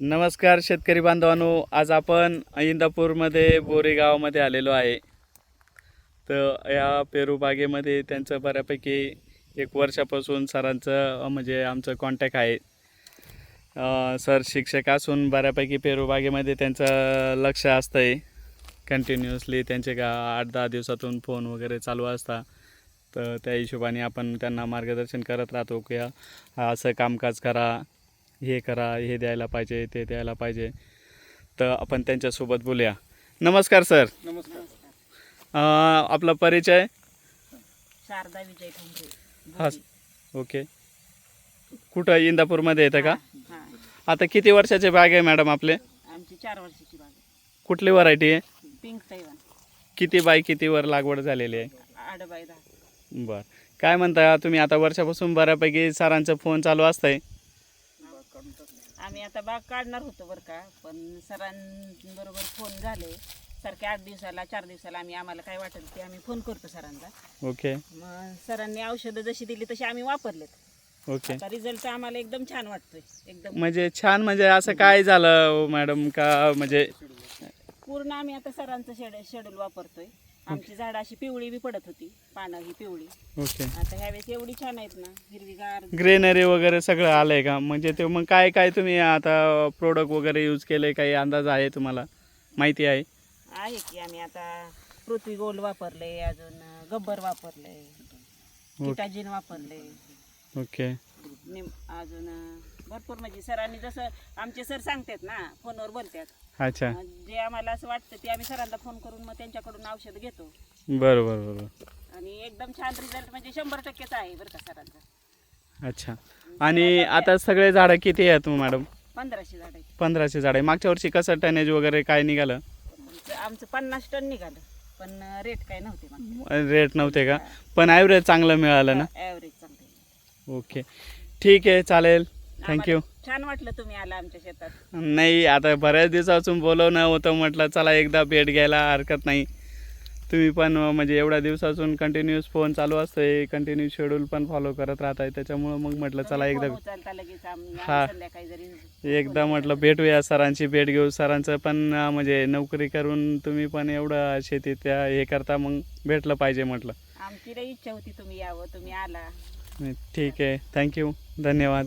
नमस्कार शेतकरी बांधवांनो आज आपण इंदापूरमध्ये बोरेगावामध्ये आलेलो आहे. तर या पेरू बागेमध्ये त्यांचं बऱ्यापैकी एक वर्षापासून सरांचं म्हणजे आमचं कॉन्टॅक्ट आहे. सर शिक्षक असून बऱ्यापैकी पेरू बागेमध्ये त्यांचं लक्ष असतं आहे कंटिन्युअसली त्यांचे का आठ दहा दिवसातून फोन वगैरे चालू असता तर त्या हिशोबाने आपण त्यांना मार्गदर्शन करत राहतो की असं कामकाज करा. हे करा हे द्यायला पाहिजे ते द्यायला पाहिजे. तर आपण त्यांच्यासोबत बोलूया. नमस्कार सर. नमस्कार. अं, आपला परिचय? शारदा विजय हा ओके. कुठं इंदापूरमध्ये येतं का? हा आता किती वर्षाचे बाग आहे मॅडम आपले? आमची चार वर्षाची बाग आहे. कुठली व्हरायटी आहे? Pink Taiwan. किती बाय कितीवर लागवड झालेली आहे? आठ बाय दहा. बरं. काय म्हणता तुम्ही आता वर्षापासून बऱ्यापैकी सरांचं फोन चालू असतंय. आम्ही आता बाग काढणार होतो बरं का पण सरांबरोबर फोन झाले. सारखे आठ दिवसाला चार दिवसाला आम्ही आम्हाला काय वाटेल ते आम्ही फोन करतो सरांना ओके. मग सरांनी औषधं जशी दिली तशी आम्ही वापरलेत. ओके. आता रिझल्ट आम्हाला एकदम छान वाटतोय. एकदम. म्हणजे छान म्हणजे असं काय झालं मॅडम का म्हणजे पूर्ण आम्ही आता सरांचं शेड शेड्यूल वापरतोय. आमची झाडं अशी पिवळी बी पडत होती पानं ही पिवळी. ओके. आता ह्यावेळेस एवढी छान आहेत ना हिरवीगार. ग्रेनरी वगैरे सगळं आलंय का? म्हणजे ते मग काय काय तुम्ही आता प्रोडक्ट वगैरे यूज केले काही अंदाज आहे तुम्हाला? माहिती आहे? आहे की आम्ही आता पृथ्वी गोल्ड वापरले अजून गब्बर वापरले किटाजिन वापरले ओके. निम अजून भरपूर म्हणजे सरांनी जसं आमचे सर सांगतात ना फोनवर बोलतात. अच्छा. जे आम्हाला असं वाटतं ते आम्ही सरांना फोन करून मग त्यांच्याकडून औषध घेतो. बरं बरं बरं आणि एकदम छान रिझल्ट म्हणजे शंभर टक्केच आहे बरं का सरांचा. अच्छा. आणि आता सगळे झाडं किती आहेत मॅडम पंधराशे झाड पंधराशे झाडं आहे. मागच्या वर्षी कसं टनेज वगैरे काय निघालं? आमचं आमचं पन्नास टन निघालं पण रेट काय नव्हते मग रेट नव्हते का? पण ॲव्हरेज चांगलं मिळालं ना? ॲव्हरेज चांगले ओके ठीक आहे चालेल. थँक्यू छान वाटलं तुम्ही आला आमच्या शेतात. नाही आता बऱ्याच दिवसापासून बोलवणं होतं म्हटलं चला एकदा भेट घ्यायला हरकत नाही. तुम्ही पण म्हणजे एवढ्या दिवसापासून कंटिन्यूस फोन चालू असतोय कंटिन्यू शेड्यूल पण फॉलो करत राहत आहे त्याच्यामुळं मग म्हटलं चला एकदा हा. एकदा म्हटलं भेटूया सरांची भेट घेऊ सरांचं पण म्हणजे नोकरी करून तुम्ही पण एवढं शेतीत त्या हे करता मग भेटलं पाहिजे म्हटलं. आमची इच्छा होती तुम्ही यावं तुम्ही आला. ठीक आहे. थँक्यू धन्यवाद.